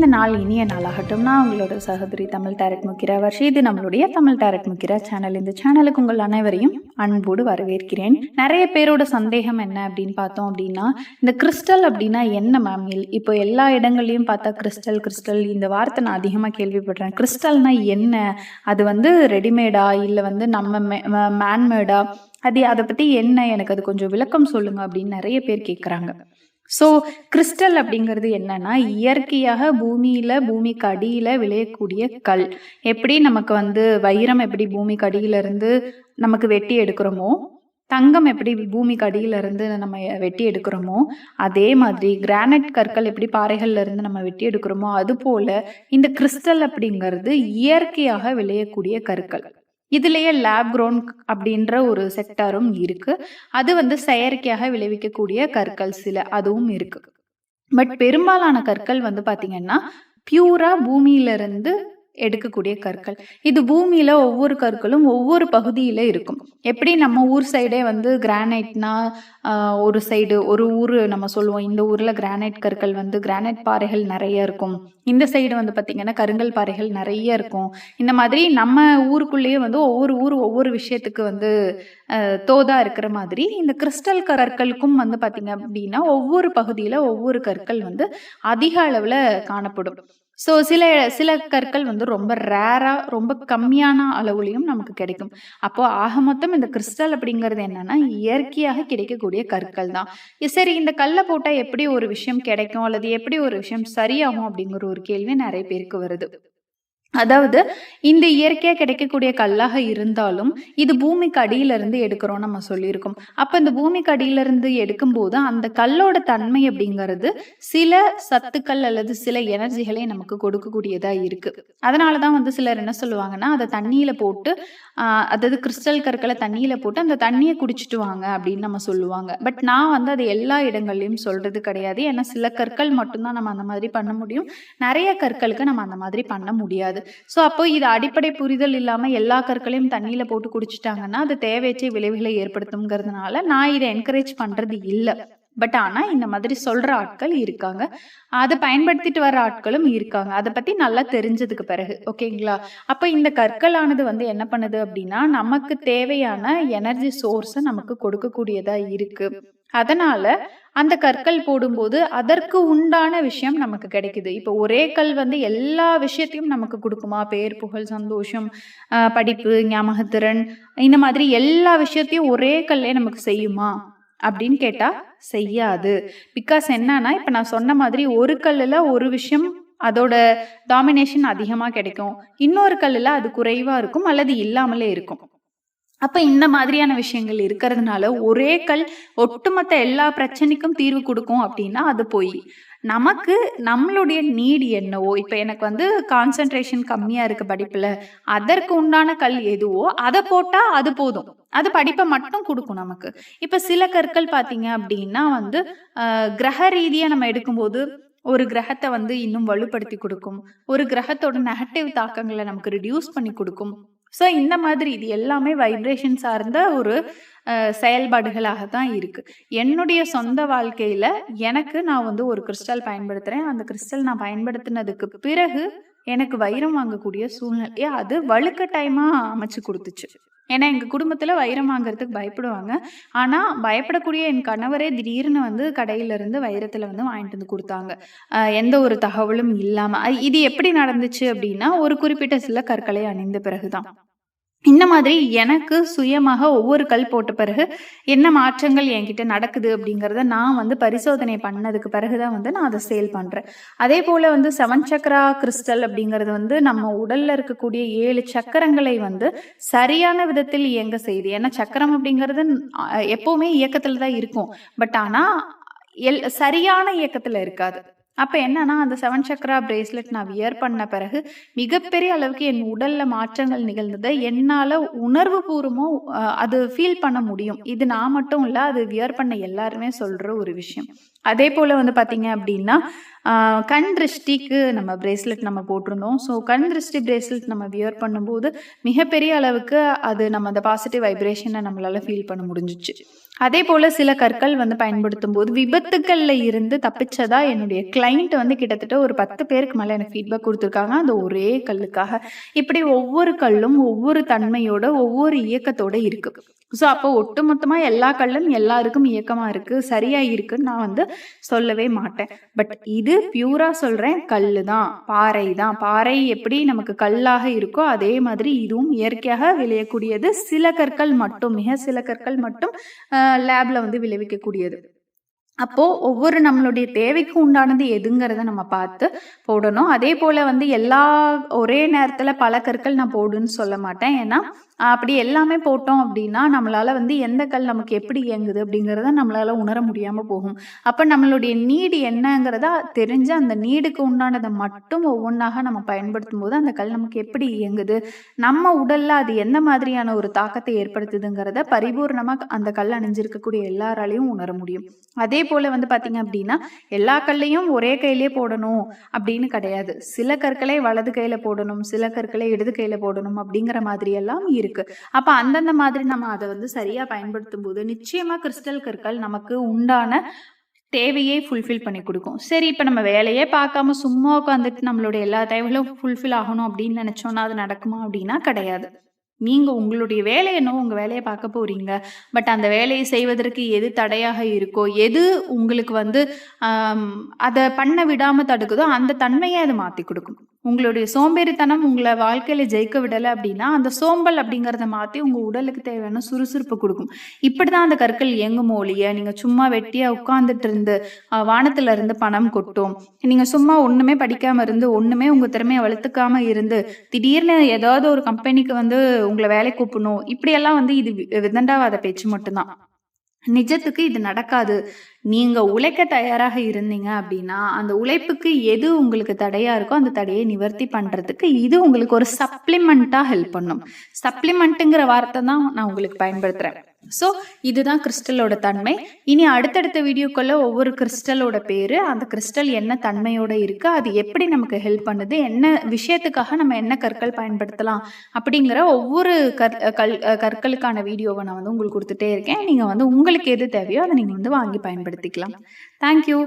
இந்த நாள் இனிய நாளாகட்டும். நான் உங்களோட சகோதரி தமிழ் டேரக்ட் முக்கிரா வர்ஷி. இது நம்மளுடைய தமிழ் டேரக்ட் முக்கிரா சேனல். இந்த சேனலுக்கு உங்கள் அனைவரையும் அன்போடு வரவேற்கிறேன். நிறைய பேரோட சந்தேகம் என்ன அப்படின்னு பார்த்தோம் அப்படின்னா இந்த கிறிஸ்டல் அப்படின்னா என்ன மேம் இப்போ எல்லா இடங்கள்லையும் பார்த்தா கிறிஸ்டல் கிறிஸ்டல். இந்த வார்த்தை நான் அதிகமாக கேள்விப்படுறேன். கிறிஸ்டல்னா என்ன? அது வந்து ரெடிமேடா இல்லை வந்து நம்ம மேன்மேடா அது அதை பற்றி என்ன? எனக்கு அது கொஞ்சம் விளக்கம் சொல்லுங்க அப்படின்னு நிறைய பேர் கேட்குறாங்க ஸோ கிறிஸ்டல் அப்படிங்கிறது என்னன்னா இயற்கையாக பூமியில பூமிக்கு அடியில விளையக்கூடிய கல். எப்படி நமக்கு வந்து வைரம் எப்படி பூமிக்கு அடியில இருந்து நமக்கு வெட்டி எடுக்கிறோமோ தங்கம் எப்படி பூமிக்கு அடியில இருந்து நம்ம வெட்டி எடுக்கிறோமோ அதே மாதிரி கிரானைட் கற்கள் எப்படி பாறைகள்ல இருந்து நம்ம வெட்டி எடுக்கிறோமோ அது போல இந்த கிறிஸ்டல் அப்படிங்கிறது இயற்கையாக விளையக்கூடிய கற்கள். இதுலேயே லேப் க்ரோன் அப்படின்ற ஒரு செக்டாரும் இருக்கு. அது வந்து செயற்கையாக விளைவிக்கக்கூடிய கற்கள் சில அதுவும் இருக்கு. பட் பெரும்பாலான கற்கள் வந்து பாத்தீங்கன்னா பியூரா பூமியிலிருந்து எடுக்கக்கூடிய கற்கள். இது பூமியில ஒவ்வொரு கற்களும் ஒவ்வொரு பகுதியில இருக்கும். எப்படி நம்ம ஊர் சைடே வந்து கிரானைட்னா ஒரு சைடு ஒரு ஊர் நம்ம சொல்லுவோம். இந்த ஊர்ல கிரானைட் கற்கள் வந்து கிரானைட் பாறைகள் நிறைய இருக்கும். இந்த சைடு வந்து பாத்தீங்கன்னா கருங்கல் பாறைகள் நிறைய இருக்கும். இந்த மாதிரி நம்ம ஊருக்குள்ளேயே வந்து ஒவ்வொரு ஊர் ஒவ்வொரு விஷயத்துக்கு வந்து தோதா இருக்கிற மாதிரி இந்த கிறிஸ்டல் கற்களுக்கும் வந்து பாத்தீங்க அப்படின்னா ஒவ்வொரு பகுதியில ஒவ்வொரு கற்கள் வந்து அதிக அளவுல காணப்படும். ஸோ சில சில கற்கள் வந்து ரொம்ப ரேராக ரொம்ப கம்மியான அளவுலையும் நமக்கு கிடைக்கும். அப்போ ஆக மொத்தம் இந்த கிறிஸ்டல் அப்படிங்கிறது என்னன்னா இயற்கையாக கிடைக்கக்கூடிய கற்கள் தான். சரி இந்த கல்லை போட்டால் எப்படி ஒரு விஷயம் கிடைக்கும்? அல்லது எப்படி ஒரு விஷயம் சரியாகும்? அப்படிங்கிற ஒரு கேள்வி நிறைய பேருக்கு வருது. அதாவது இந்த இயற்கையாக கிடைக்கக்கூடிய கல்லாக இருந்தாலும் இது பூமிக்கு அடியிலிருந்து எடுக்கிறோம் நம்ம சொல்லியிருக்கோம். அப்போ இந்த பூமிக்கு அடியிலிருந்து எடுக்கும்போது அந்த கல்லோட தன்மை அப்படிங்கிறது சில சத்துக்கள் அல்லது சில எனர்ஜிகளை நமக்கு கொடுக்கக்கூடியதாக இருக்கு. அதனால தான் வந்து சிலர் என்ன சொல்லுவாங்கன்னா அதை தண்ணியில் போட்டு அதாவது கிறிஸ்டல் கற்களை தண்ணியில் போட்டு அந்த தண்ணியை குடிச்சிட்டு வாங்க அப்படின்னு நம்ம சொல்லுவாங்க. பட் நான் வந்து அது எல்லா இடங்கள்லையும் சொல்றது கிடையாது. ஏன்னா சில கற்கள் மட்டும்தான் நம்ம அந்த மாதிரி பண்ண முடியும். நிறைய கற்களுக்கு நம்ம அந்த மாதிரி பண்ண முடியாது. ஸோ அப்போ இது அடிப்படை புரிதல் இல்லாமல் எல்லா கற்களையும் தண்ணியில் போட்டு குடிச்சிட்டாங்கன்னா அது தேவையற்ற விளைவுகளை ஏற்படுத்துங்கிறதுனால நான் இதை என்கரேஜ் பண்ணுறது இல்லை. பட் ஆனால் இந்த மாதிரி சொல்கிற ஆட்கள் இருக்காங்க. அதை பயன்படுத்திட்டு வர ஆட்களும் இருக்காங்க. அதை பற்றி நல்லா தெரிஞ்சதுக்கு பிறகு. ஓகேங்களா அப்போ இந்த கற்களானது வந்து என்ன பண்ணுது அப்படின்னா நமக்கு தேவையான எனர்ஜி சோர்ஸை நமக்கு கொடுக்கக்கூடியதாக இருக்குது அதனால அந்த கற்கள் போடும்போது அதற்கு உண்டான விஷயம் நமக்கு கிடைக்குது. இப்போ ஒரே கல் வந்து எல்லா விஷயத்தையும் நமக்கு கொடுக்குமா? பேர் புகழ் சந்தோஷம் படிப்பு ஞாபகத்திறன் இந்த மாதிரி எல்லா விஷயத்தையும் ஒரே கல்லே நமக்கு செய்யுமா? அப்படின்னு கேட்டா செய்யாது. பிகாஸ் என்னன்னா இப்ப நான் சொன்ன மாதிரி ஒரு கல்லுல ஒரு விஷயம் அதோட டாமினேஷன் அதிகமாக கிடைக்கும். இன்னொரு கல்லில் அது குறைவாக இருக்கும் அல்லது இல்லாமலே இருக்கும். அப்போ இந்த மாதிரியான விஷயங்கள் இருக்கிறதுனால ஒரே கல் ஒட்டுமொத்த எல்லா பிரச்சனைக்கும் தீர்வு கொடுக்கும் அப்படின்னா அது போய். நமக்கு நம்மளுடைய நீடு என்னவோ இப்போ எனக்கு வந்து கான்சன்ட்ரேஷன் கம்மியாக இருக்கு படிப்பில் அதற்கு உண்டான கல் எதுவோ அதை போட்டால் அது போதும். அது படிப்பை மட்டும் கொடுக்கும் நமக்கு. இப்போ சில கற்கள் பார்த்தீங்க அப்படின்னா வந்து கிரக ரீதியாக நம்ம எடுக்கும்போது ஒரு கிரகத்தை வந்து இன்னும் வலுப்படுத்தி கொடுக்கும். ஒரு கிரகத்தோட நெகட்டிவ் தாக்கங்களை நமக்கு ரிடியூஸ் பண்ணி கொடுக்கும். ஸோ இந்த மாதிரி இது எல்லாமே வைப்ரேஷன் சார்ந்த ஒரு செயல்பாடுகளாக தான் இருக்குது என்னுடைய சொந்த வாழ்க்கையில் எனக்கு நான் வந்து ஒரு கிறிஸ்டல் பயன்படுத்துகிறேன் அந்த கிறிஸ்டல் நான் பயன்படுத்தினதுக்கு பிறகு எனக்கு வைரம் வாங்கக்கூடிய சூழ்நிலையை அது வலுக்கட்டாயமா அமைச்சு கொடுத்துச்சு. ஏன்னா எங்கள் குடும்பத்தில் வைரம் வாங்குறதுக்கு பயப்படுவாங்க. ஆனால் பயப்படக்கூடிய என் கணவரே திடீர்னு வந்து கடையிலேருந்து வைரத்தில் வந்து வாங்கிட்டு வந்து கொடுத்தாங்க. எந்த ஒரு தகவலும் இல்லாமல் இது எப்படி நடந்துச்சு அப்படின்னா ஒரு குறிப்பிட்ட சில கற்களை அணிந்த பிறகுதான். இந்த மாதிரி எனக்கு சுயமாக ஒவ்வொரு கல் போட்ட பிறகு என்ன மாற்றங்கள் என்கிட்ட நடக்குது அப்படிங்கிறத நான் வந்து பரிசோதனை பண்ணதுக்கு பிறகுதான் வந்து நான் அதை சேல் பண்ணுறேன் அதே போல் வந்து செவன் சக்கரா கிறிஸ்டல் அப்படிங்கிறது வந்து நம்ம உடலில் இருக்கக்கூடிய ஏழு சக்கரங்களை வந்து சரியான விதத்தில் இயங்க செய்யுது. ஏன்னா சக்கரம் அப்படிங்கிறது எப்போவுமே இயக்கத்தில் தான் இருக்கும். பட் ஆனால் எல் சரியான இயக்கத்தில் இருக்காது. அப்போ என்னன்னா அந்த செவன் சக்ரா பிரேஸ்லெட் நான் வியர் பண்ண பிறகு மிகப்பெரிய அளவுக்கு என் உடல்ல மாற்றங்கள் நிகழ்ந்ததை என்னால் உணர்வு பூர்வமும் அது ஃபீல் பண்ண முடியும். இது நான் மட்டும் இல்லை அது வியர் பண்ண எல்லாருமே சொல்ற ஒரு விஷயம். அதே போல் வந்து பார்த்தீங்க அப்படின்னா கண் திருஷ்டிக்கு நம்ம பிரேஸ்லெட் நம்ம போட்டிருந்தோம். ஸோ கண் திருஷ்டி பிரேஸ்லெட் நம்ம வியர் பண்ணும்போது மிகப்பெரிய அளவுக்கு அது நம்ம அந்த பாசிட்டிவ் வைப்ரேஷனை நம்மளால ஃபீல் பண்ண முடிஞ்சிச்சு. அதே போல் சில கற்கள் வந்து பயன்படுத்தும் போது விபத்துக்களில் இருந்து தப்பிச்சதா என்னுடைய கிளைண்ட் வந்து கிட்டத்தட்ட ஒரு பத்து பேருக்கு மேலே எனக்கு ஃபீட்பேக் கொடுத்துருக்காங்க. அந்த ஒரே கல்லுக்காக. இப்படி ஒவ்வொரு கல்லும் ஒவ்வொரு தன்மையோட ஒவ்வொரு இயக்கத்தோட இருக்கு. ஸோ அப்போ ஒட்டுமொத்தமாக எல்லா கல்லும் எல்லாருக்கும் இயக்கமாக இருக்குது சரியாக இருக்குன்னு நான் வந்து சொல்லவே மாட்டேன். பட் இது பியூராக சொல்கிறேன் கல் தான் பாறை தான் பாறை எப்படி நமக்கு கல்லாக இருக்கோ அதே மாதிரி இதுவும் இயற்கையாக விளையக்கூடியது. சில கற்கள் மட்டும் மிக சில கற்கள் மட்டும் லேபில் வந்து விளைவிக்கக்கூடியது. அப்போது ஒவ்வொரு நம்மளுடைய தேவைக்கு உண்டானது எதுங்கிறத நம்ம பார்த்து போடணும். அதே போல் வந்து எல்லா ஒரே நேரத்தில் பல கற்கள் நான் போடுன்னு சொல்ல மாட்டேன். ஏன்னா அப்படி எல்லாமே போட்டோம் அப்படின்னா நம்மளால வந்து எந்த கல் நமக்கு எப்படி இயங்குது அப்படிங்கிறத நம்மளால உணர முடியாமல் போகும். அப்போ நம்மளுடைய நீடு என்னங்கிறதா தெரிஞ்சு அந்த நீடுக்கு உண்டானதை மட்டும் ஒவ்வொன்றாக நம்ம பயன்படுத்தும் போது அந்த கல் நமக்கு எப்படி இயங்குது நம்ம உடல்ல அது எந்த மாதிரியான ஒரு தாக்கத்தை ஏற்படுத்துதுங்கிறத பரிபூர்ணமாக அந்த கல் அணிஞ்சிருக்கக்கூடிய எல்லாராலையும் உணர முடியும். அதே போல் வந்து பார்த்தீங்க அப்படின்னா எல்லா கல்லையும் ஒரே கையிலே போடணும் அப்படின்னு கிடையாது. சில கற்களை வலது கையில் போடணும் சில கற்களை இடது கையில் போடணும் அப்படிங்கிற மாதிரி எல்லாம் இருக்கு. அப்போ அந்தந்த மாதிரி நம்ம அதை வந்து சரியாக பயன்படுத்தும் போது நிச்சயமாக கிறிஸ்டல் கற்கள் நமக்கு உண்டான தேவையை ஃபுல்ஃபில் பண்ணி கொடுக்கும். சரி இப்போ நம்ம வேலையே பார்க்காம சும்மா உட்காந்துட்டு நம்மளுடைய எல்லா தேவைகளும் ஃபுல்ஃபில் ஆகணும் அப்படின்னு நினச்சோன்னா அது நடக்குமா அப்படின்னா கிடையாது. நீங்கள் உங்களுடைய வேலை என்னவோ உங்கள் வேலையை பார்க்க போகிறீங்க பட் அந்த வேலையை செய்வதற்கு எது தடையாக இருக்கோ எது உங்களுக்கு வந்து அதை பண்ண விடாமல் தடுக்குதோ அந்த தன்மையை அது மாற்றி கொடுக்கும். உங்களுடைய சோம்பேறித்தனம் உங்களை வாழ்க்கையில் ஜெயிக்க விடலை அப்படின்னா அந்த சோம்பல் அப்படிங்கிறத மாற்றி உங்கள் உடலுக்கு தேவையான சுறுசுறுப்பு கொடுக்கும். இப்படி தான் அந்த கற்கள் இயங்கும் ஒழிய நீங்கள் சும்மா வெட்டியாக உட்காந்துட்டு இருந்து வானத்துல இருந்து பணம் கொட்டும். நீங்கள் சும்மா ஒன்றுமே படிக்காமல் இருந்து ஒன்றுமே உங்கள் திறமையை வளர்த்துக்காம இருந்து திடீர்னு ஏதாவது ஒரு கம்பெனிக்கு வந்து உங்களை வேலை கூப்பிடணும். இப்படியெல்லாம் வந்து இது வி- விதண்டாவாத பேச்சு மட்டும்தான். நிஜத்துக்கு இது நடக்காது. நீங்க உழைக்க தயாராக இருந்தீங்க அப்படின்னா அந்த உழைப்புக்கு எது உங்களுக்கு தடையா இருக்கோ அந்த தடையை நிவர்த்தி பண்றதுக்கு இது உங்களுக்கு ஒரு சப்ளிமெண்ட்டா ஹெல்ப் பண்ணும். சப்ளிமெண்ட்டுங்கிற வார்த்தை தான் நான் உங்களுக்கு பயன்படுத்துறேன். ஸோ இதுதான் கிறிஸ்டலோட தன்மை. இனி அடுத்தடுத்த வீடியோக்குள்ள ஒவ்வொரு கிறிஸ்டலோட பேரு அந்த கிறிஸ்டல் என்ன தன்மையோட இருக்கு அது எப்படி நமக்கு ஹெல்ப் பண்ணுது என்ன விஷயத்துக்காக நம்ம என்ன கற்கள் பயன்படுத்தலாம் அப்படிங்கிற ஒவ்வொரு கற் கல் கற்களுக்கான வீடியோவை நான் வந்து உங்களுக்கு கொடுத்துட்டே இருக்கேன். நீங்கள் வந்து உங்களுக்கு எது தேவையோ அதை நீங்கள் வந்து வாங்கி பயன்படுத்திக்கலாம். தேங்க்யூ